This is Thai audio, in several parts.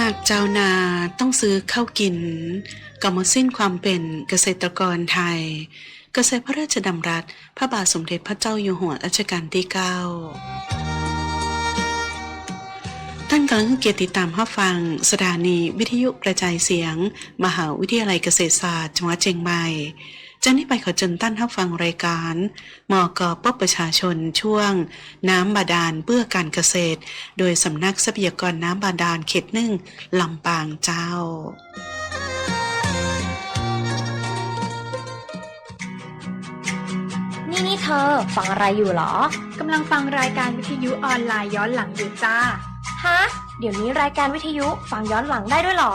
หากเจ้านาต้องซื้อข้าวกินก็หมดสิ้นความเป็นเกษตรกรไทย เกษตรพระราชดำรัส พระบาทสมเด็จพระเจ้าอยู่หัวรัชกาลที่เก้าท่านกำลังเกียรติตามรับฟัง สถานีวิทยุกระจายเสียง มหาวิทยาลัยเกษตรศาสตร์จังหวัดเชียงใหม่ จากนี้ไปขอเจิญตั้นรับฟังรายการมกปประชาชนช่วง น้ำบาดาลเพื่อการเกษตร โดยสำนักทรัพยากรน้ำบาดาลเขตหนึ่งลำปางเจ้านี่นี่เธอ ฟังอะไรอยู่เหรอกำลังฟังรายการวิทยุออนไลน์ย้อนหลังอยู่จ้า ฮะ เดี๋ยวนี้รายการวิทยุฟังย้อนหลังได้ด้วยเหรอ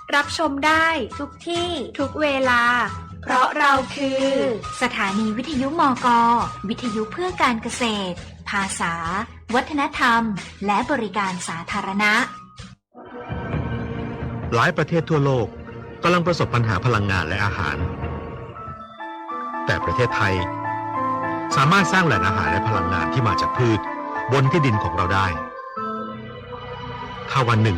รับชมได้ทุกที่ทุกเวลา เพราะเราคือ สถานีวิทยุมก วิทยุเพื่อการเกษตร ภาษา วัฒนธรรม และบริการสาธารณะ หลายประเทศทั่วโลกกำลังประสบปัญหาพลังงานและอาหาร แต่ประเทศไทย สามารถสร้างแหล่งอาหารและพลังงานที่มาจากพืช บนที่ดินของเราได้ ถ้าวันหนึ่ง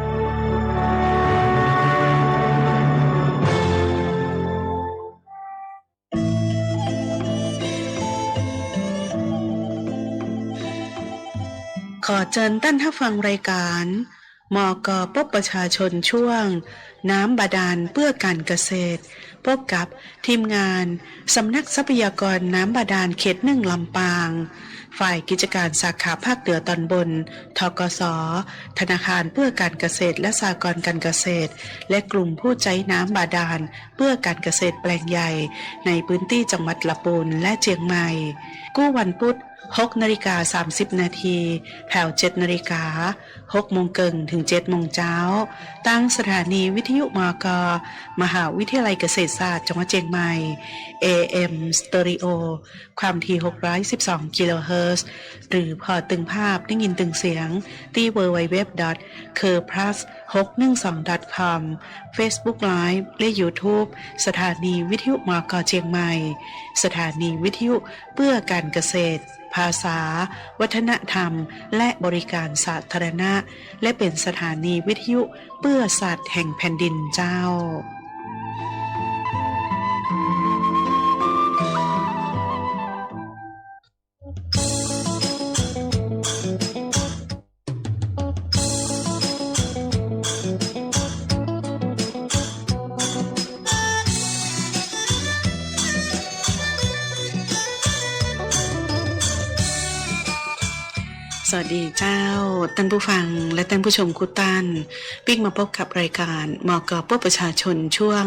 อเชิญท่านท่าฟังรายการ มกปบประชาชนช่วง น้ำบาดาลเพื่อการเกษตร พบกับทีมงานสำนักทรัพยากรน้ำบาดาลเขตหนึ่งลำปาง ฝ่ายกิจการสาขาภาคเหนือตอนบน ทกส ธนาคารเพื่อการเกษตรและสหกรณ์การเกษตร และกลุ่มผู้ใจน้ำบาดาลเพื่อการเกษตรแปลงใหญ่ ในพื้นที่จังหวัดละปูนและเจียงใหม่ กู้วันพุธ 6นาฬิกา30นาทีแถว7นาฬิกา 6โมงเกิงถึง7โมงเช้า ตั้งสถานีวิทยุมก มหาวิทยาลัยเกษตรศาสตร์จังหวัดเชียงใหม่ AM Stereo ความถี่ 612 กิโลเฮิรตซ์หรือพอตึงภาพได้ยินตึงเสียง ที่ www c u r p l u s 612 com Facebook Live และ YouTube สถานีวิทยุมก เชียงใหม่ สถานีวิทยุเพื่อการเกษตร ภาษา วัฒนธรรม และบริการสาธารณะและเป็นสถานีวิทยุเพื่อสัตว์แห่งแผ่นดินเจ้า ดีเจ้าท่านผู้ฟังและท่านผู้ชมคุตันปิ๊กมาพบกับรายการมกปประชาชนช่วง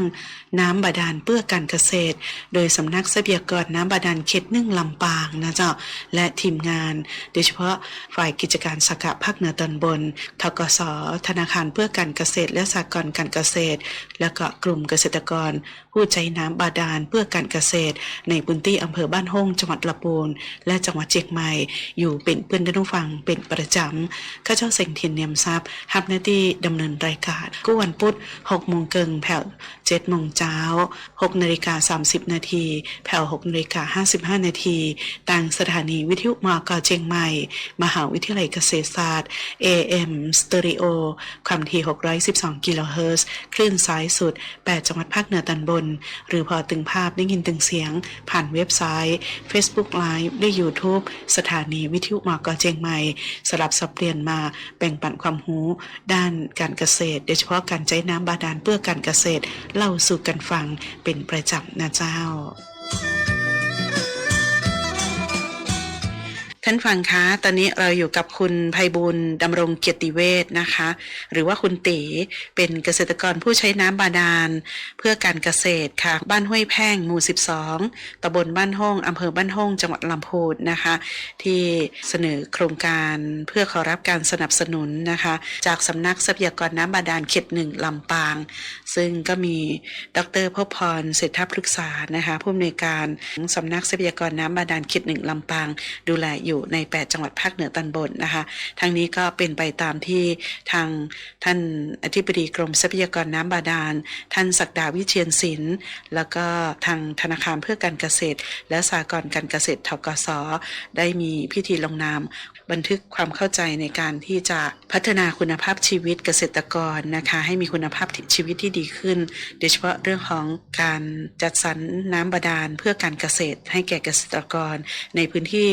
น้ำบาดาลเพื่อการเกษตร โดยสำนักทรัพยากรน้ำบาดาลเขตนึ่งลำปางนะเจ้าและทีมงาน โดยเฉพาะฝ่ายกิจการสกัภาคเหนือตอนบนทกสธนาคารเพื่อการเกษตร และสหกรณ์การเกษตร และก็กลุ่มเกษตรกร ผู้ใจน้ำบาดาลเพื่อการเกษตร ในพื้นที่อำเภอบ้านห้องจังหวัดละปูนและจังหวัดเชียงใหม่อยู่เป็นเพื่อนท่านผู้ฟังเป็นประจำข้าเจ้าเซ็งเทียนเนียมทรัพย์ฮับหน้าที่ดำเนินรายการก็วันพุธ6โมงเกิงแผ่ว7โมงเช้า6นาฬิกา30 นาทีแผ่ว6นาฬิกา55 นาทีต่างสถานีวิทยุมกเชียงใหม่ มหาวิทยาลัยเกษตรศาสตร์ AM Stereo ความถี่ 612 กิโลเฮิรตซ์คลื่นสายสุด 8 จังหวัดภาคเหนือตอนบน หรือพอตึงภาพได้ยินตึงเสียง ผ่านเว็บไซต์ Facebook Live และ YouTube สถานีวิทยุมกเชียงใหม่สลับสับเปลี่ยนมาแบ่งปันความรู้ด้านการเกษตร โดยเฉพาะการใช้น้ำบาดาลเพื่อการเกษตรเล่าสู่กันฟังเป็นประจำนะเจ้า ท่านฟังคะ ตอนนี้เราอยู่กับคุณภัยบุญดำรงเกียรติเวชนะคะ หรือว่าคุณตีเป็นเกษตรกรผู้ใช้น้ำบาดาล เพื่อการเกษตรค่ะ บ้านห้วยแพ่งหมู่ 12ตำบลบ้านห้องอำเภอบ้านห้องจังหวัดลำพูนนะคะ ที่เสนอโครงการเพื่อขอรับการสนับสนุนนะคะ จากสำนักทรัพยากรน้ำบาดาลเขตหนึ่งลำปาง ซึ่งก็มีดรพพรเศรษฐพฤกษานะคะผู้อำนวยการสำนักทรัพยากรน้ำบาดาลเขตหนึ่งลำปางดูแลอยู่ใน 8 จังหวัดภาคเหนือตอนบนนะคะ ทั้งนี้ก็เป็นไปตามที่ทางท่านอธิบดีกรมทรัพยากรน้ำบาดาล ท่านศักดาวิเชียนศิลป์ แล้วก็ทางธนาคารเพื่อการเกษตร และสหกรณ์การเกษตรทกสได้มีพิธีลงนาม บันทึกความเข้าใจในการที่จะพัฒนาคุณภาพชีวิตเกษตรกรนะคะให้มีคุณภาพชีวิตที่ดีขึ้น โดยเฉพาะเรื่องของการจัดสรรน้ำบาดาลเพื่อการเกษตรให้แก่เกษตรกรในพื้นที่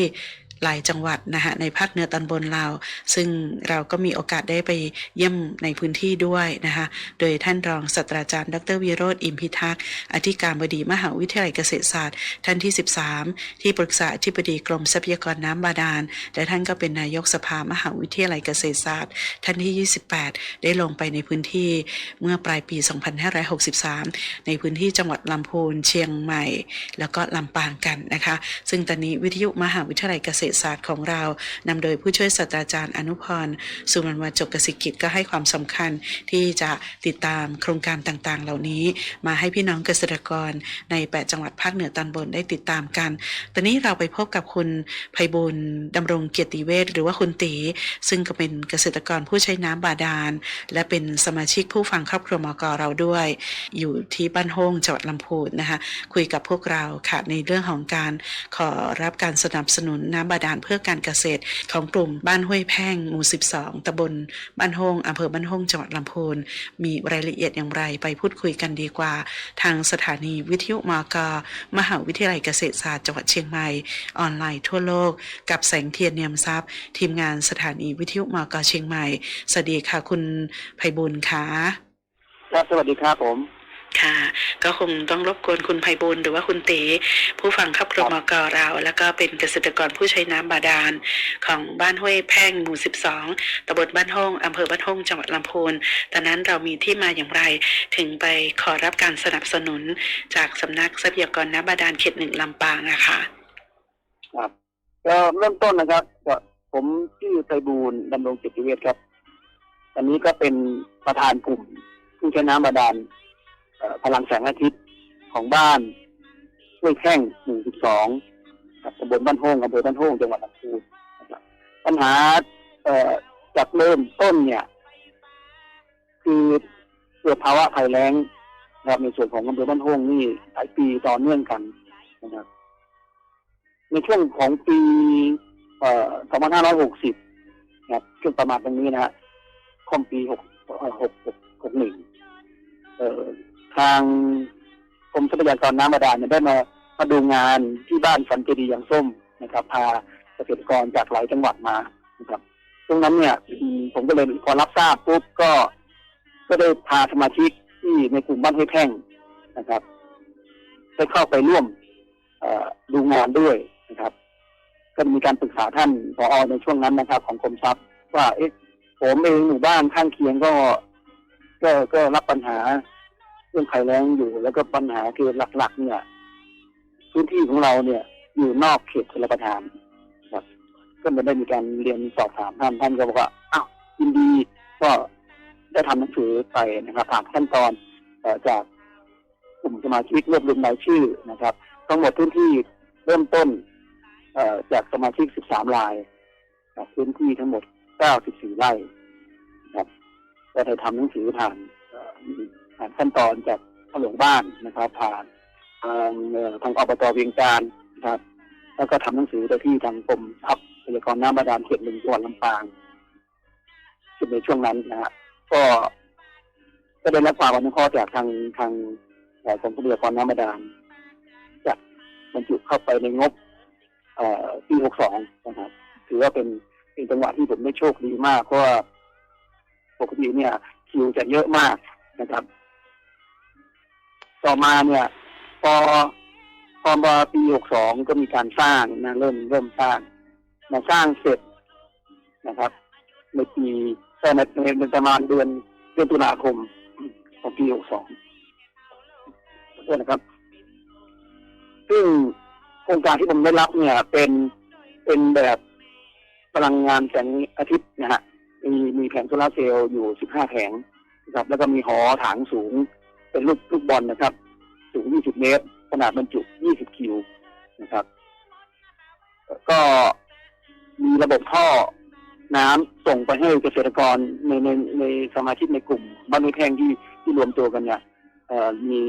หลายจังหวัดนะคะในภาคเหนือตอนบนเราซึ่งเราก็มีโอกาสได้ไปเยี่ยมในพื้นที่ด้วยนะคะโดยท่านรองศาสตราจารย์ ดรวิโรธอิมพิทักษ์อธิการบดีมหาวิทยาลัยเกษตรศาสตร์ ท่านที่ 13 ที่ปรึกษาอธิบดีกรมทรัพยากรน้ำบาดาลและท่านก็เป็นนายกสภามหาวิทยาลัยเกษตรศาสตร์ ท่านที่ 28 ได้ลงไปในพื้นที่เมื่อปลายปี 2563 ในพื้นที่จังหวัดลำพูนเชียงใหม่ แล้วก็ลำปางกันนะคะ ซึ่งตอนนี้วิทยุมหาวิทยาลัยเกษตรศาสตร์ของเรานำโดยผู้ช่วยศาสตราจารย์อนุพรสุวรรณวจกสิกิจก็ให้ความสำคัญที่จะติดตามโครงการต่างๆ เหล่านี้มาให้พี่น้องเกษตรกรใน 8 จังหวัดภาคเหนือตอนบนได้ติดตามกัน ตอนนี้เราไปพบกับคุณภัยบุญดำรงเกียรติเวชหรือว่าคุณตี ซึ่งก็เป็นเกษตรกรผู้ใช้น้ำบาดาล และเป็นสมาชิกผู้ฟังครอบครัวมกเราด้วย อยู่ที่บ้านโฮงจังหวัดลำพูนนะคะคุยกับพวกเราค่ะในเรื่องของการขอรับการสนับสนุนน้ำบาดาลเพื่อการเกษตร ของกลุ่มบ้านห้วยแพ่งหมู่ 12 ตำบลบ้านโฮงอำเภอบ้านโฮงจังหวัดลำพูน มีรายละเอียดอย่างไรไปพูดคุยกันดีกว่า ทางสถานีวิทยุมก มหาวิทยาลัยเกษตรศาสตร์จังหวัดเชียงใหม่ ออนไลน์ทั่วโลก กับแสงเทียนเนียมทรัพย์ ทีมงานสถานีวิทยุมกเชียงใหม่ สวัสดีค่ะคุณภัยบุญค่ะครับสวัสดีครับผม ค่ะ ก็คงต้องรบกวนคุณภัยบุญหรือว่าคุณเตีผู้ฟังครอบครัวมกเรา แล้วก็เป็นเกษตรกรผู้ใช้น้ำบาดาลของบ้านห้วยแพ่งหมู่ 12ตำบลบ้านห้องอำเภอบ้านห้องจังหวัดลำพูนตอนนั้นเรามีที่มาอย่างไร ถึงไปขอรับการสนับสนุนจากสำนักทรัพยากรน้ำบาดาลเขตหนึ่งลำปางนะคะครับก็เริ่มต้นนะครับก็ผมชื่อไพบูลดำรงจิตติเวชครับอันนี้ก็เป็นประธานกลุ่มผู้ใช้น้ำบาดาล พลังแสงอาทิตย์ของบ้านห้วยแข้งหมู่สิบสองตำบลบ้านโฮงอำเภอบ้านโฮงจังหวัดลำพูนปัญหาจากเริ่มต้นเนี่ย คือเกิดภาวะภัยแล้งนะครับในส่วนของอำเภอบ้านโฮงนี่หลายปีต่อเนื่องกันนะครับ ในช่วงของปีเอ่อ2560นะครับช่วงประมาณตรงนี้นะฮะคอมปี6 6 6 61เอ่อ ทางกรมทรัพยากรน้ำบาดาลเนี่ยได้มามาดูงานที่บ้านสันเจดีย์ยางส้มนะครับพาเกษตรกรจากหลายจังหวัดมานะครับตรงนั้นเนี่ยผมก็เลยพอรับทราบปุ๊บก็ ก็ได้พาสมาชิกที่ในกลุ่มบ้านห้วยแพ่งนะครับได้เข้าไปร่วมดูงานด้วยนะครับก็มีการปรึกษาท่านผอในช่วงนั้นนะครับ ของกรมทรัพย์ว่าเอ๊ะผมเองหมู่บ้านข้างเคียงก็ ก็ก็รับปัญหา เรื่องภัยแล้งอยู่ แล้วก็ปัญหาคือหลัก ๆ เนี่ย พื้นที่ของเราเนี่ย อยู่นอกเขตชลประทานครับ ก็ไม่ได้มีการเรียนสอบถามท่านท่านก็บอกว่าอ้าวยินดีก็ได้ทำหนังสือไปนะครับผ่านขั้นตอนเอ่อจากกลุ่มสมาชิกรวบรวมรายชื่อนะครับ ทั้งหมดพื้นที่เริ่มต้นเอจากสมาชิก 13 รายครับพื้นที่ทั้งหมด 94 ไร่ครับก็ได้ทำหนังสือผ่าน ผ่านขั้นตอนจากพ่อหลวงบ้านนะครับ ผ่านทางทางอบตเวียงการนะครับ แล้วก็ทำหนังสือไปที่ทางกรมทรัพยากรน้ำบาดาลเขตหนึ่งจังหวัดลำปางซึ่งในช่วงนั้นนะฮะก็ก็ได้รับความอนุเคราะห์จากทางทางกรมทรัพยากรน้ำบาดาลจัดบรรจุเข้าไปในงบเอ่อปี62นะครับ ถือว่าเป็นเป็นจังหวะที่ผมได้โชคดีมากเพราะว่าปกติเนี่ย คิวจะเยอะมากนะครับ ต่อมาเนี่ย พอพอมาปี62ก็มีการสร้างนะเริ่มเริ่มสร้างมาสร้างเสร็จนะครับในปีแต่ในในประมาณเดือนเดือนตุลาคมของปี62ด้วยนะครับ ซึ่งโครงการที่ผมได้รับเนี่ย เป็นเป็นแบบพลังงานแสงอาทิตย์นะฮะมีมีแผงโซลาร์เซลล์อยู่15แผงนะครับ แล้วก็มีหอถังสูง เป็นลูกลูกบอลนะครับ สูง 20 เมตร ขนาดบรรจุ 20 คิวนะครับ ก็มีระบบท่อน้ำส่งไปให้เกษตรกรในในในสมาชิกในกลุ่มบ้านห้ยแพงที่ที่รวมตัวกันเนี่ยมี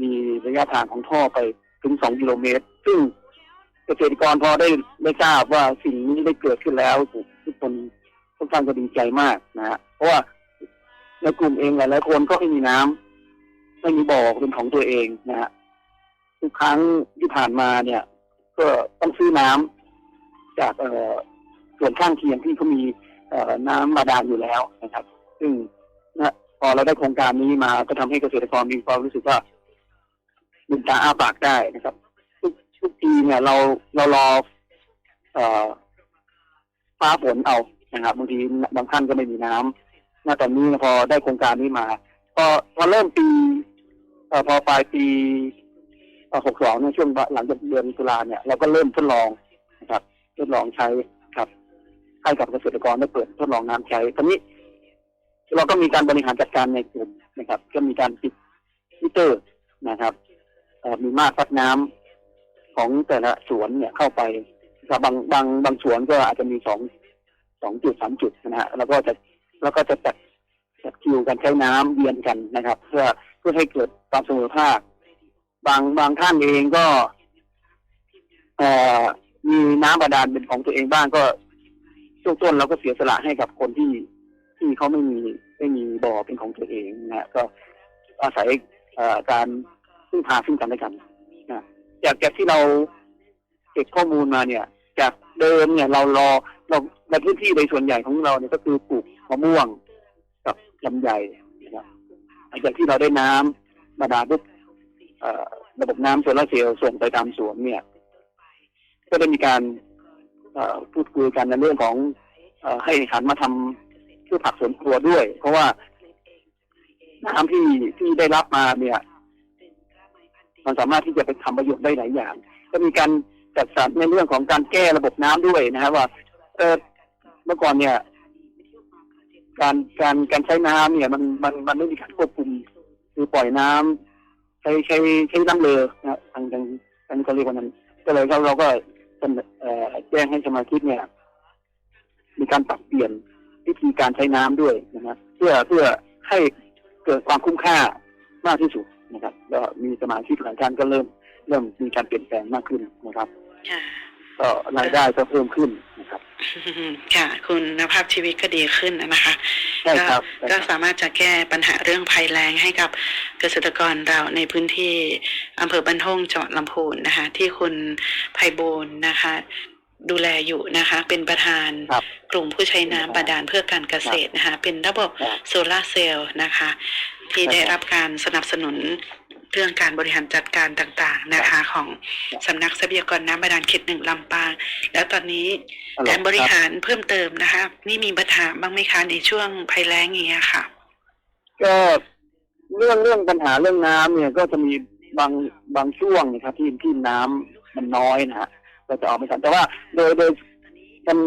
มีระยะทางของท่อไปถึง2กิโลเมตร ซึ่งเกษตรกรพอได้ได้ทราบว่าสิ่งนี้ได้เกิดขึ้นแล้วทุกคนค่อนข้างจะดีใจมากนะฮะเพราะว่าในกลุ่มเองหลายๆคนก็ไม่มีน้ำ ไม่มีบ่อเป็นของตัวเองนะฮะทุกครั้งที่ผ่านมาเนี่ย ก็ต้องซื้อน้ำจากเอ่อส่วนข้างเคียงที่เขามีเอ่อน้ำบาดาลอยู่แล้วนะครับ ซึ่งนะพอเราได้โครงการนี้มาก็ทำให้เกษตรกรมีความรู้สึกว่าลืมตาอ้าปากได้นะครับ ทุกทุกปีเนี่ยเราเรารอเอ่อฟ้าฝนเอานะครับบางทีบางท่านก็ไม่มีน้ำณตอนนี้พอได้โครงการนี้มาพอพอเริ่มปี อพอปลายปีหกสองเนี่ยช่วงหลังจากเดือนตุลาเนี่ยเราก็เริ่มทดลองนะครับทดลองใช้ครับ ให้กับเกษตรกรได้เปิดทดลองน้ำใช้ตอนนี้ เราก็มีการบริหารจัดการในกลุ่มนะครับ ก็มีการปิดมิเตอร์นะครับมีมาตรวัดน้ำของแต่ละสวนเนี่ยเข้าไปบางบางบางสวนก็อาจจะมีสองสองจุดสามจุดนะฮะแล้วก็จะแล้วก็จะจัดจัดคิวกันใช้น้ำเวียนกันนะครับ เพื่อ เพื่อให้เกิดความเสมอภาค บางบางท่านเองก็เออมีน้ำบาดาลเป็นของตัวเองบ้างก็ช่วงต้นเราก็เสียสละให้กับคนที่ที่เขาไม่มีไม่มีบ่อเป็นของตัวเองนะก็อาศัยการพึ่งพาซึ่งกันและกันนะจากจากที่เราเก็บข้อมูลมาเนี่ย จากเดิมเนี่ยเรารอเราในพื้นที่โดยส่วนใหญ่ของเราเนี่ยก็คือปลูกมะม่วงกับลำไย หลังจากที่เราได้น้ำบาดาปุ๊บระบบน้ำโซลาร์เซลล์ส่งไปตามสวนเนี่ย ก็ได้มีการพูดคุยกันในเรื่องของอให้หันมาทำพืชผักสวนครัวด้วย เพราะว่าน้ำที่ที่ได้รับมาเนี่ย มันสามารถที่จะไปทำประโยชน์ได้หลายอย่าง ก็มีการจัดสรรในเรื่องของการแก้ระบบน้ำด้วยนะครับว่าเมื่อก่อนเนี่ย การการการใช้น้ำเนี่ยมันมันมันไม่มีการควบคุม คือปล่อยน้ำใช้ใช้ใช้น้ำเลอนะทางทางทางเขาเรียกว่านั้น ก็เลยเราเราก็เสนอเอ่อแจ้งให้สมาชิกเนี่ย มีการปรับเปลี่ยนวิธีการใช้น้ำด้วยนะครับเพื่อเพื่อให้เกิดความคุ้มค่ามากที่สุดนะครับ แล้วมีสมาชิกหลายท่านก็เริ่มเริ่มมีการเปลี่ยนแปลงมากขึ้นนะครับ ค่ะ ก็รายได้ก็เพิ่มขึ้นนะครับ ค่ะ คุณภาพชีวิตก็ดีขึ้นนะคะใช่ครับก็ก็สามารถจะแก้ปัญหาเรื่องภัยแล้งให้กับเกษตรกรเราในพื้นที่อำเภอบันทงจังหวัดลำพูนนะคะ ที่คุณไพบูลย์นะคะ ดูแลอยู่นะคะ เป็นประธานครับกลุ่มผู้ใช้น้ำบาดาลเพื่อการเกษตรนะคะ เป็นระบบครับโซลาร์เซลล์นะคะ ที่ครับได้รับการสนับสนุน เรื่องการบริหารจัดการต่างๆนะคะของครับสำนักทรัพยากรน้ำบาดาลเขตหนึ่งลำปาง แล้วตอนนี้ฮัลโหลการบริคหารเพิ่มเติมนะคะ นี่มีปัญหาบ้างไหมคะในช่วงภัยแล้งอย่างเงี้ยค่ะ ก็เรื่องเรื่องปัญหาเรื่องน้ำเนี่ยก็จะมีบางบางช่วงนะครับที่ที่น้ำมันน้อยนะฮะก็จะออกไม่ทันแต่ว่าโดยโดยมัน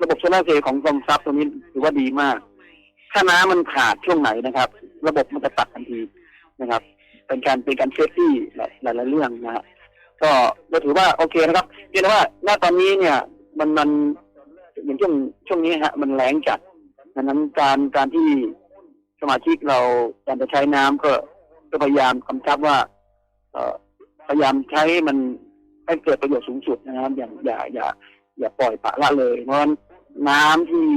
ระบบโซลาร์เซลล์ของกรมทรัพย์ตรงนี้ถือว่าดีมาก ถ้าน้ำมันขาดช่วงไหนนะครับ ระบบมันจะตัดทันทีนะครับ เป็นการเป็นการเซฟตี้หลายหลายๆเรื่องนะฮะก็ก็ถือว่าโอเคนะครับเพียงแต่ว่าณตอนนี้เนี่ยมันมันอย่างช่วงช่วงนี้ฮะ มันแรงจัดดังนั้นการการที่สมาชิกเราการจะใช้น้ำก็ก็พยายามกำชับว่า เอพยายามใช้มันให้เกิดประโยชน์สูงสุดนะครับ อย่างอย่าอย่า อย่าปล่อยปละละเลย เพราะนั้นน้ำที่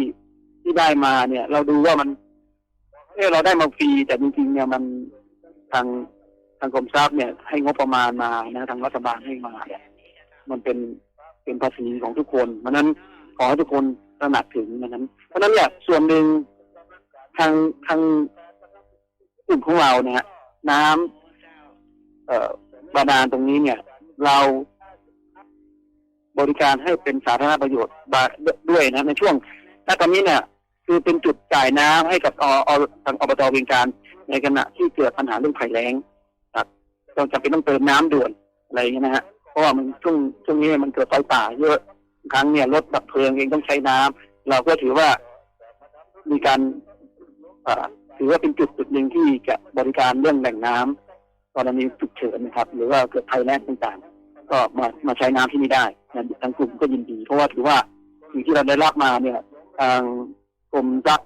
ที่ได้มาเนี่ย เราดูว่ามันเออเราได้มาฟรีแต่จริงๆเนี่ยมันทาง ทางกรมทรัพย์เนี่ยให้งบประมาณมานะทางรัฐบาลให้มาเนี่ยมันเป็นเป็นภาษีของทุกคนเพราะนั้นขอให้ทุกคนตระหนักถึงนั้น เพราะนั้นเนี่ยส่วนหนึ่งทางทางกลุ่มของเราเนี่ย น้ำเอ่อบาดาลตรงนี้เนี่ย เราบริการให้เป็นสาธารณประโยชน์บาด้วยนะ ในช่วงณตอนนี้เนี่ยคือเป็นจุดจ่ายน้ำให้กับออทางอบตเวียงการ ในขณะที่เกิดปัญหาเรื่องภัยแล้ง ครับต้องจำเป็นต้องเติมน้ำด่วนอะไรอย่างเงี้ยนะฮะเพราะว่ามันช่วงช่วงนี้มันเกิดไฟป่าเยอะครั้งเนี่ยรถดับเพลิงเองต้องใช้น้ำเราก็ถือว่ามีการอถือว่าเป็นจุดจุดหนึ่งที่จะบริการเรื่องแหล่งน้ำกรณีฉุกเฉินนะครับ หรือว่าเกิดภัยแล้งต่างๆ ก็มามาใช้น้ำที่นี่ได้นะทางกลุ่มก็ยินดี เพราะว่าถือว่าสิ่งที่เราได้รับมาเนี่ย ทางกรมทรัพ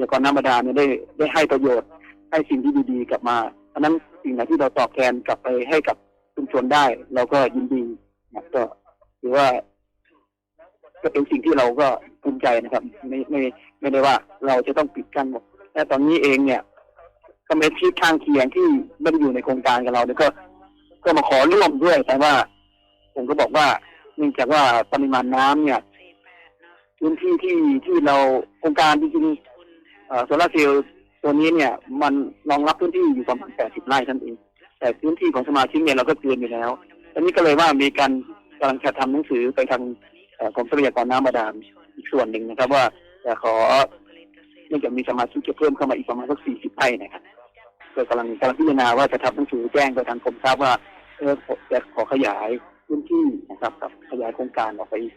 ยากรน้ำบาดาลเนี่ยได้ได้ให้ประโยชน์ให้สิ่งที่ดีๆกลับมาเพราะนั้น สิ่งไหนที่เราตอบแทนกลับไปให้กับชุมชนได้ เราก็ยินดีนะก็ถือว่าก็เป็นสิ่งที่เราก็ภูมิใจนะครับ ไม่ไม่ไม่ได้ว่าเราจะต้องปิดกั้นหมดแต่ตอนนี้เองเนี่ยสมาชิกข้างเคียงที่ไม่ได้อยู่ในโครงการกับเราเนี่ยก็ ก็มาขอร่วมด้วย แต่ว่า ผมก็บอกว่าเนื่องจากว่าปริมาณน้ำเนี่ยพื้นที่ที่ที่เราโครงการจริงๆโซลาร์เซลล์ ตัวนี้เนี่ยมันรองรับพื้นที่อยู่ประมาณ 80 ไร่ท่านเอง แต่พื้นที่ของสมาชิกเนี่ยเราก็เกินอยู่แล้วตอนนี้ก็เลยว่ามีการกำลังจะทำหนังสือไปทางเอ่อกรมทรัพยากรน้ำบาดาลอีกส่วนหนึ่งนะครับ ว่าจะขอเนื่องจากมีสมาชิกจะเพิ่มเข้ามาอีกประมาณสัก 40 ไร่นะครับก็กำลังกำลังพิจารณาว่าจะทำหนังสือแจ้งไปทางกรมทรัพย์ว่าเออจะขอขยายพื้นที่นะครับกับขยายโครงการออกไปอีก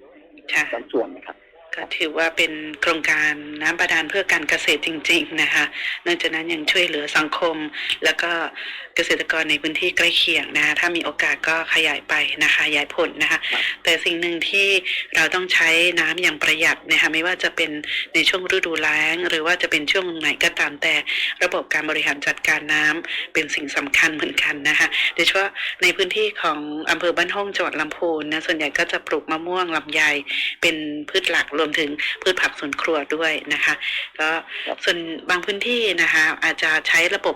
ค่ะบางส่วนนะครับ ก็ถือว่าเป็นโครงการน้ำบาดาลเพื่อการเกษตรจริง ๆ นะคะนอกจากนั้นยังช่วยเหลือสังคม แล้วก็เกษตรกรในพื้นที่ใกล้เคียงนะคะถ้ามีโอกาสก็ขยายไปนะคะขยายผลนะคะ แต่สิ่งหนึ่งที่เราต้องใช้น้ำอย่างประหยัดนะคะไม่ว่าจะเป็นในช่วงฤดูแล้ง หรือว่าจะเป็นช่วงไหนก็ตามแต่ ระบบการบริหารจัดการน้ำเป็นสิ่งสำคัญเหมือนกันนะคะโดยเฉพาะในพื้นที่ของอำเภอบ้านห้องจังหวัดลำพูนนะส่วนใหญ่ก็จะปลูกมะม่วงลำไยเป็นพืชหลักรวมถึงพืชผักสวนครัวด้วยนะคะก็ครับส่วนบางพื้นที่นะคะ อาจจะใช้ระบบ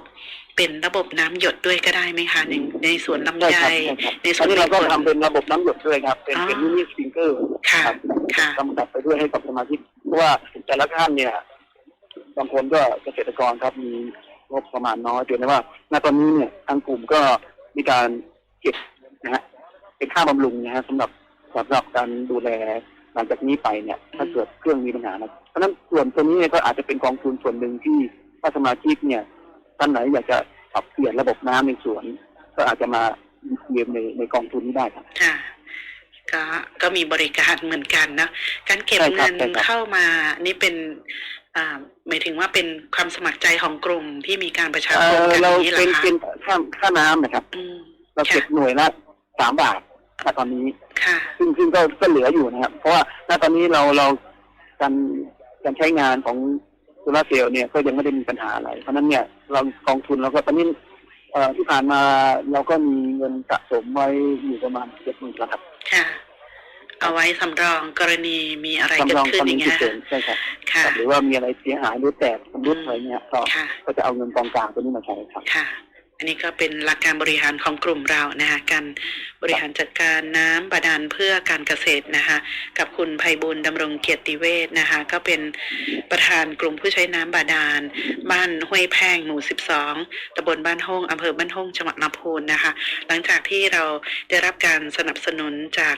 เป็นระบบน้ำหยดด้วยก็ได้ไหมคะในในสวนลำใช่ไยครับใช่ครับในสตอวนนนี้เราก็ผลทำเป็นระบบน้ำหยดด้วยครับ เป็นอ๋อเป็นมินิสปริงเกอร์ค่ะครับค่ะกำกับไปด้วยให้กับสมาชิกเพราะว่าแต่ละท่านเนี่ยบางคนก็เกษตรกรครับมีงบประมาณน้อยจนได้ว่าณตอนนี้เนี่ยทางกลุ่มก็มีการเก็บนะฮะเป็นค่าบำรุงนะฮะสำหรับสำหรับการดูแล หลังจากนี้ไปเนี่ย ถ้าเกิดเครื่องมีปัญหานะเพราะฉะนั้นส่วนตัวนี้เนี่ยก็อาจจะเป็นกองทุนส่วนหนึ่งที่ถ้าสมาชิกเนี่ยท่านไหนอยากจะปรับเปลี่ยนระบบน้ำในสวน ก็อาจจะมาเรียมในในกองทุนนี้ได้ครับค่ะก็ก็มีบริการเหมือนกันเนาะการเก็บใช่ครัเงิบนใช่ครับเข้ามานี่เป็นอ่าหมายถึงว่าเป็นความสมัครใจของกลุ่มที่มีการประชาเอ่คมอกันเรานี้เหรเป็อนคะเป็นค่าค่าน้ำนะครับอืมเราเก็บหน่วยละสามบาท ณตอนนี้ ค่ะ ซึ่งซึ่งก็ก็เหลืออยู่นะครับ เพราะว่าณตอนนี้เราเราการการใช้งานของโซลาร์เซลล์เนี่ยก็ยังไม่ได้มีปัญหาอะไร เพราะฉะนั้นเนี่ยเรากองทุนเราก็ตอนนี้เอ่อที่ผ่านมาเราก็มีเงินสะสมไว้อยู่ประมาณเจ็ดหมื่นแล้วครับค่ะ เอาไว้สำรองกรณีมีอะไรเกิสำรดองขึ้นกรอณีย่างฉุเงี้กยเฉินใช่ครับ ค่ะ หรือว่ามีอะไรเสียหายหรือแตกสำรุดอะไรเงี้ยก็ค่ะ ก็จะเอาเงินกองกลางตัวนี้มาใช้ครับ ค่ะ อันนี้ก็เป็นหลักการบริหารของกลุ่มเรานะคะการบริหารจัดการน้ำบาดาลเพื่อการเกษตรนะคะกับคุณภัยบุญดำรงเกียรติเวชนะคะก็เป็นประธานกลุ่มผู้ใช้น้ำบาดาลบ้านห้วยแพงหมู่ 12ตำบลบ้านห้องอำเภอบ้านห้องจังหวัดลำพูนนะคะ หลังจากที่เราได้รับการสนับสนุนจาก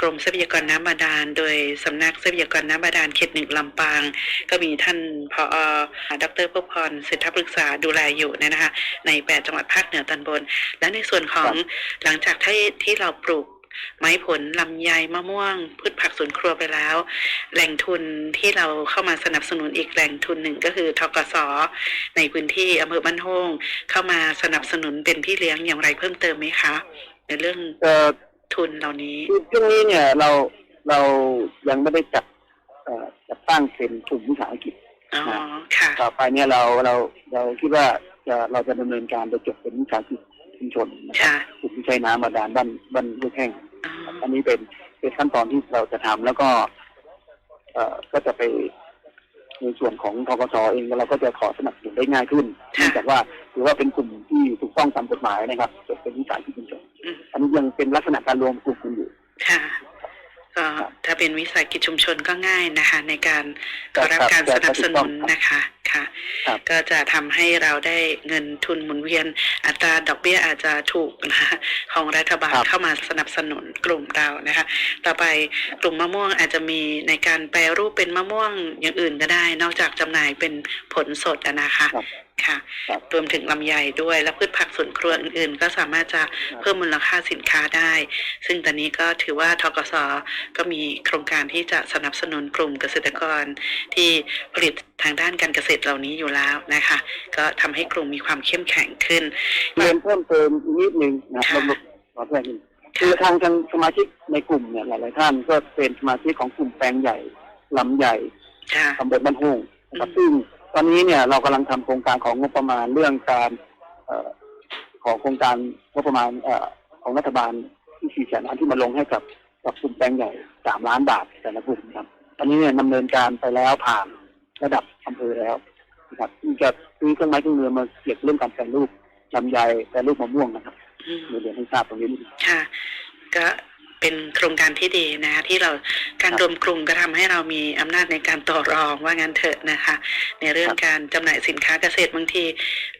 กรมทรัพยากรน้ำบาดาล โดยสำนักทรัพยากรน้ำบาดาลเขตหนึ่งลำปาง ก็มีท่านพอดรพพรเศรษฐปรึกษาดูแลอยู่เนยนะคะในแปดจังหวัดภาคเหนือตอนบน และในส่วนของหลังจากที่ที่เราปลูกไม้ผลลำไยมะม่วง พืชผักสวนครัวไปแล้ว แหล่งทุนที่เราเข้ามาสนับสนุนอีกแหล่งทุนหนึ่งก็คือทกสในพื้นที่อำเภอบ้านโฮงเข้ามาสนับสนุนเป็นพี่เลี้ยงอย่างไรเพิ่มเติมไหมคะ ในเรื่องเอ่อทุนเหล่านี้คือช่วงนี้เนี่ยเราเรายังไม่ได้จัดเอ่อจัดตั้งเป็นกลุ่มวิสาหกิจอ๋อค่ะต่อไปเนี่ยเราเราเราคิดว่า จะเราจะดำเนินการโดยจดเป็นวิสาหกิจชุมชนนะครับค่ะกลุ่มที่ใช้น้ำบาดาลบ้านบ้านลูกแห้งอ๋ออันนี้เป็นเป็นขั้นตอนที่เราจะทำแล้วก็ เอ่อก็จะไปในส่วนของทกศเองเราก็จะขอสนับสนุนได้ง่ายขึ้นเนื่องจากว่าถือว่าเป็นกลุ่มที่ถูกต้องตามกฎหมายนะครับจดเป็นวิสาหกิจชุมชนอืมอันนี้ยังเป็นลักษณะการรวมกลุ่มกันอยู่ค่ะ ก็ถ้าเป็นวิสาหกิจชุมชนก็ง่ายนะคะ ในการขอรับครับการครัสบนับสนุนถูกต้องครับนะคะค่ะครับก็จะทำให้เราได้เงินทุนหมุนเวียน อัตราดอกเบี้ยอาจจะถูกนะคะของรัฐบาลครับเข้ามาสนับสนุนกลุ่มเรานะคะ ต่อไปกลุ่มมะม่วงอาจจะมีในการแปรรูปเป็นมะม่วงอย่างอื่นก็ได้ นอกจากจำหน่ายเป็นผลสดอะนะคะ ครับค่ะครับ รวมถึงลำไยด้วย และพืชผักสวนครัวอื่นๆ ก็สามารถจะเพิ่มมูลค่าสินค้าได้ ซึ่งตอนนี้ก็ถือว่าทกสก็มีโครงการที่จะสนับสนุนกลุ่มเกษตรกร ที่ผลิตทางด้านการเกษตรเหล่านี้อยู่แล้วนะคะ ก็ทำให้กลุ่มมีความเข้มแข็งขึ้น เรียนเพิ่มเติมอีกนิดนึงนะค่ะลงขอเพิ่มอีกคือทางทางสมาชิกในกลุ่มเนี่ยหลายๆท่านก็เป็นสมาชิกของกลุ่มแปลงใหญ่ลำใหญ่ค่ะ ตำบลบ้านหุ่งนะครับอืม ซึ่ง ตอนนี้เนี่ยเรากำลังทำโครงการของงบประมาณเรื่องการเอ่อของโครงการงบประมาณเอ่อของรัฐบาลที่สี่แสนล้านที่มาลงให้กับกับกลุ่มแปลงใหญ่สามล้านบาทแต่ละกลุ่มครับ ตอนนี้เนี่ยดำเนินการไปแล้วผ่านระดับอำเภอแล้วนะครับที่จะซื้อเครื่องไม้เครื่องมือมาเกี่ยวกับเรื่องการแปรรูปลำไยแปรรูปมะม่วงนะครับอืมเรียนให้ทราบตรงนี้นิดนึงค่ะก็ เป็นโครงการที่ดีนะคะที่เราการรวมกลุ่มก็ทำให้เรามีอำนาจในการต่อรองว่างั้นเถอะนะคะ ในเรื่องการจำหน่ายสินค้าเกษตรบางที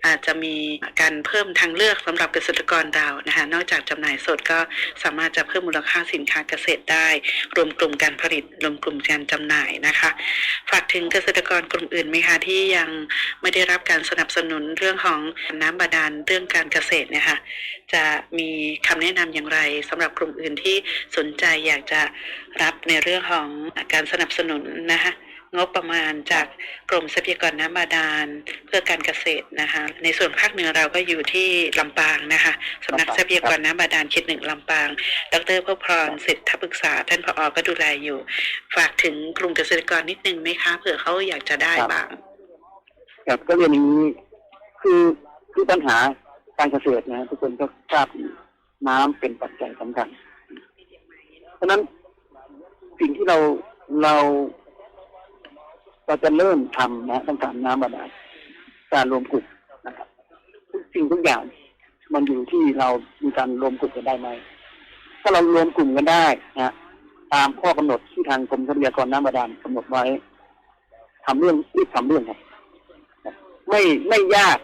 อาจจะมีการเพิ่มทางเลือกสำหรับเกษตรกรเรานะคะนอกจากจำหน่ายสดก็สามารถจะเพิ่มมูลค่าสินค้าเกษตรได้ รวมกลุ่มการผลิตรวมกลุ่มการจำหน่ายนะคะฝากถึงเกษตรกรกลุ่มอื่นไหมคะที่ยังไม่ได้รับการสนับสนุนเรื่องของน้ำบาดาลเรื่องการเกษตรเนี่ยค่ะจะมีคำแนะนำอย่างไรสำหรับกลุ่มอื่นที่สนใจอยากจะรับในเรื่องของการสนับสนุนนะคะงบประมาณจากกรมทรัพยากรน้ำบาดาลเพื่อการเกษตรนะคะ ในส่วนภาคเหนือเราก็อยู่ที่ลำปางนะคะสำนักทรัพยากรน้ำบาดาลเขตหนึ่งลำปาง ดรพพรสิทธปรึกษา ท่านผอก็ดูแลอยู่ ฝากถึงกลุ่มเกษตรกรนิดนึงไหมคะเผื่อเขาอยากจะได้บบ้างครับก็เรียนอย่างนี้คือคือปัญหาการเกษตรนะทุกคนก็ทราบน้ำเป็นปัจจัยสำคัญ เพราะฉะนั้นสิ่งที่เราเราเราจะเริ่มทำนะต้องการน้ำบาดาลการรวมกลุ่มนะครับทุกสิ่งทุกอย่างมันอยู่ที่เรามีการรวมกลุ่มกันได้ไหมถ้าเรารวมกลุ่มกันได้นะตามข้อกำหนดที่ทางกรมทรัพยากรน้ำบาดาลกำหนดไว้ทำเรื่องรีบทำเรื่องครับไม่ไม่ยาก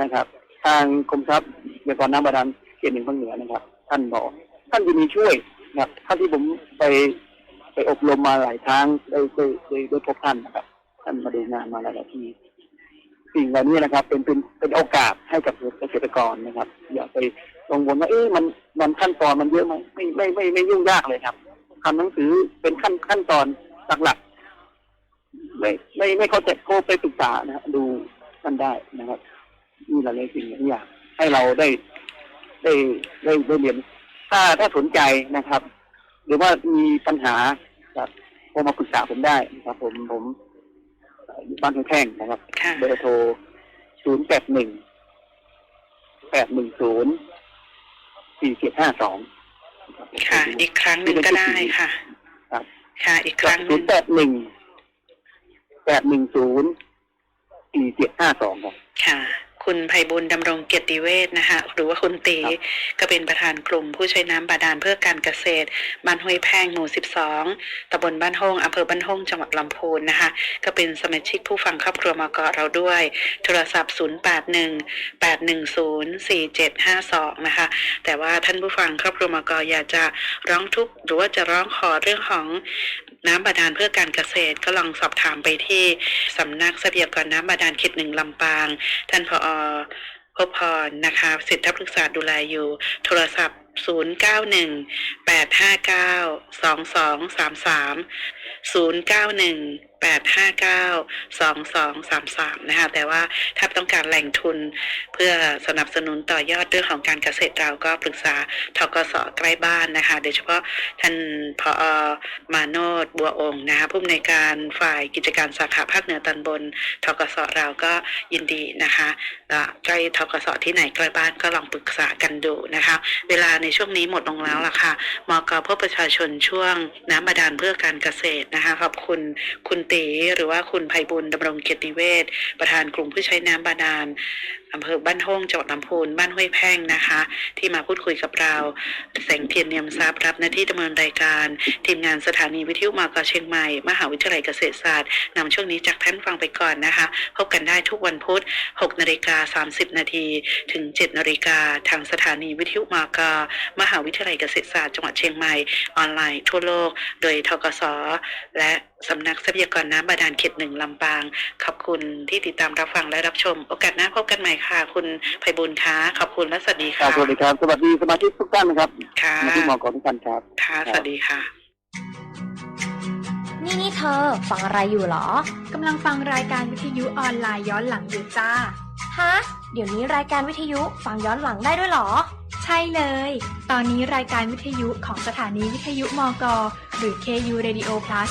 นะครับ ทางกรมทรัพยากรน้ำบาดาลเขตหนึ่งภาคเหนือนะครับ ท่านบอกท่านจะมีช่วย นะครับท่านที่ผมไปไปอบรมมาหลายครั้งได้ได้ได้ได้พบท่านนะครับ ท่านมาดูงานมาหลายๆที่สิ่งเหล่านี้นะครับ เป็นเป็นเป็นโอกาสให้กับเกษตรกรนะครับ อย่าไปกังวลว่าเอ๊ะมันมันขั้นตอนมันเยอะไหมไม่ไม่ไม่ไม่ยุ่งยากเลยครับทำหนังสือเป็นขั้นขั้นตอนหลักๆไม่ไม่ไม่เข้าใจโทรไปปรึกษานะดูท่านได้นะครับมีหลายๆสิ่งหลายอย่างให้เราได้ได้ได้ได้เรียน ถ้าถ้าสนใจนะครับ หรือว่ามีปัญหาครับโทรมาปรึกษาผมได้นะครับ ผมผมเอ่ออยู่บ้านแท่งๆนะครับค่ะ เบอร์โทร0 8 1 8 1 0 4 7 5 2ค่ะ อีกครั้งหนึ่งก็ได้ค่ะ ครับ ค่ะ อีกครั้งหศูนึ่นงย์แปดหนึ่งแปดหนึ่งศูนย์สี่เจ็ดห้าสองครับ ค่ะ คุณไพบุญดำรงเกียรติเวชนะคะหรือว่าคุณตีครับก็เป็นประธานกลุ่มผู้ใช้น้ำบาดาลเพื่อการเกษตร บ้านห้วยแพงหมู่ 12ตำบลบ้านห้องอำเภอบ้านห้องจังหวัดลำพูนนะคะ ก็เป็นสมาชิกผู้ฟังครอบครัวมกเราด้วย โทรศัพท์ 081 810 4752 นะคะ แต่ว่าท่านผู้ฟังครอบครัวมกอยากจะร้องทุกข์หรือว่าจะร้องขอเรื่องของน้ำบาดาลเพื่อการเกษตรก็ลองสอบถามไปที่สำนักทรัพยากรน้ำบาดาลเขตหนึ่งลำปาง ท่านผอพบพรนะคะสิทธปรึกษาดูแลอยู่ โทรศัพท์ 091 859 2233 091 859 2233 นะคะ แต่ว่าถ้าต้องการแหล่งทุนเพื่อสนับสนุนต่อยอดเรื่องของการเกษตรเราก็ปรึกษาทกสใกล้บ้านนะคะ โดยเฉพาะท่านพอมาโนดบัวองค์นะคะผู้อำนวยการฝ่ายกิจการสาขาภาคเหนือตอนบนทกสเราก็ยินดีนะคะ ใกล้ทกสที่ไหนใกล้บ้านก็ลองปรึกษากันดูนะคะ เวลาในช่วงนี้หมดลงแล้วล่ะค่ะมกพบประชาชนช่วงน้ำบาดาลเพื่อการเกษตรนะคะขอบคุณคุณตีหรือว่าคุณภัยบุญดำรงเกียรติเวชประธานกลุ่มผู้ใช้น้ำบาดาล อำเภอบ้านห้องจังหวัดลำพูนบ้านห้วยแพ่งนะคะ ที่มาพูดคุยกับเราแสงเทียนเนียมทรัพย์รับหน้าที่ดำเนินรายการ ทีมงานสถานีวิทยุมกเชียงใหม่ มหาวิทยาลัยเกษตรศาสตร์นำช่วงนี้จากท่านฟังไปก่อนนะคะ พบกันได้ทุกวันพุธ6นาฬิกา30 นาทีถึง 7นาฬิกาทางสถานีวิทยุมกมหาวิทยาลัยเกษตรศาสตร์จังหวัดเชียงใหม่ ออนไลน์ทั่วโลก โดยทกสและ สำนักทรัพยากรน้ำบาดาลเขตหนึ่งลำปาง ขอบคุณที่ติดตามรับฟังและรับชม โอกาสหน้าพบกันใหม่ค่ะ คุณไพบุญค้าขอบคุณและสวัสดีครัค่ะบสวัสดีครับ สวัสดีสมาชิกทุกท่านนะครับค่ะสมาชิกหมอกรทุกท่านครับค่ะสวัสดีค่ะ นี่นี่เธอ ฟังอะไรอยู่เหรอกำลังฟังรายการวิทยุออนไลน์ย้อนหลังอยู่จ้าฮะเดี๋ยวนี้รายการวิทยุฟังย้อนหลังได้ด้วยเหรอ ใช่เลย ตอนนี้รายการวิทยุของสถานีวิทยุมก หรือ KU Radio Plus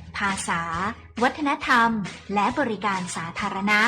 ภาษา วัฒนธรรม และบริการสาธารณะ